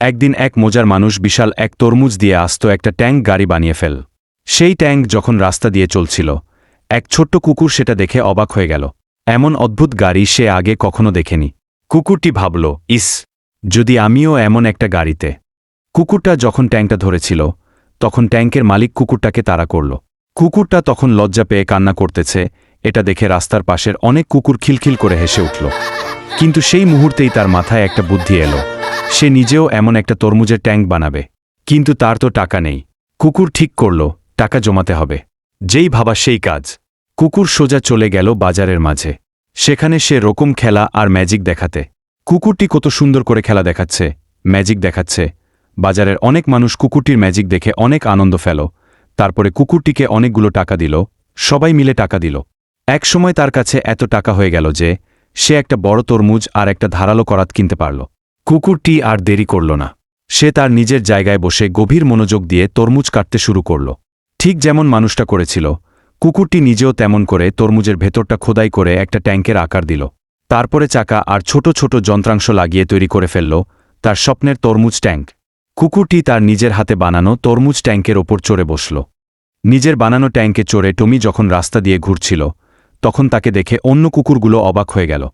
একদিন এক মোজার মানুষ বিশাল এক তরমুজ দিয়ে আস্ত একটা ট্যাঙ্ক গাড়ি বানিয়ে ফেল। সেই ট্যাঙ্ক যখন রাস্তা দিয়ে চলছিল, এক ছোট্ট কুকুর সেটা দেখে অবাক হয়ে গেল। এমন অদ্ভুত গাড়ি সে আগে কখনো দেখেনি। কুকুরটি ভাবল, ইস, যদি আমিও এমন একটা গাড়িতে। কুকুরটা যখন ট্যাঙ্কটা ধরেছিল, তখন ট্যাঙ্কের মালিক কুকুরটাকে তাড়া করল। কুকুরটা তখন লজ্জা পেয়ে কান্না করতেছে, এটা দেখে রাস্তার পাশের অনেক কুকুর খিলখিল করে হেসে উঠল। কিন্তু সেই মুহূর্তেই তার মাথায় একটা বুদ্ধি এলো। সে নিজেও এমন একটা তরমুজের ট্যাঙ্ক বানাবে। কিন্তু তার তো টাকা নেই। কুকুর ঠিক করল, টাকা জমাতে হবে। যেই ভাবা সেই কাজ। কুকুর সোজা চলে গেল বাজারের মাঝে। সেখানে সে রকম খেলা আর ম্যাজিক দেখাতে। কুকুরটি কত সুন্দর করে খেলা দেখাচ্ছে, ম্যাজিক দেখাচ্ছে। বাজারের অনেক মানুষ কুকুরটির ম্যাজিক দেখে অনেক আনন্দ ফেল। তারপরে কুকুরটিকে অনেকগুলো টাকা দিল, সবাই মিলে টাকা দিল। এক সময় তার কাছে এত টাকা হয়ে গেল যে, সে একটা বড় তরমুজ আর একটা ধারালো করাত কিনতে পারল। কুকুরটি আর দেরি করল না। সে তার নিজের জায়গায় বসে গভীর মনোযোগ দিয়ে তরমুজ কাটতে শুরু করল। ঠিক যেমন মানুষটা করেছিল, কুকুরটি নিজেও তেমন করে তরমুজের ভেতরটা খোদাই করে একটা ট্যাঙ্কের আকার দিল। তারপরে চাকা আর ছোট ছোট যন্ত্রাংশ লাগিয়ে তৈরি করে ফেলল তার স্বপ্নের তরমুজ ট্যাঙ্ক। কুকুরটি তার নিজের হাতে বানানো তরমুজ ট্যাঙ্কের ওপর চড়ে বসল। নিজের বানানো ট্যাঙ্কে চড়ে টমি যখন রাস্তা দিয়ে ঘুরছিল, তখন তাকে দেখে অন্য কুকুরগুলো অবাক হয়ে গেল।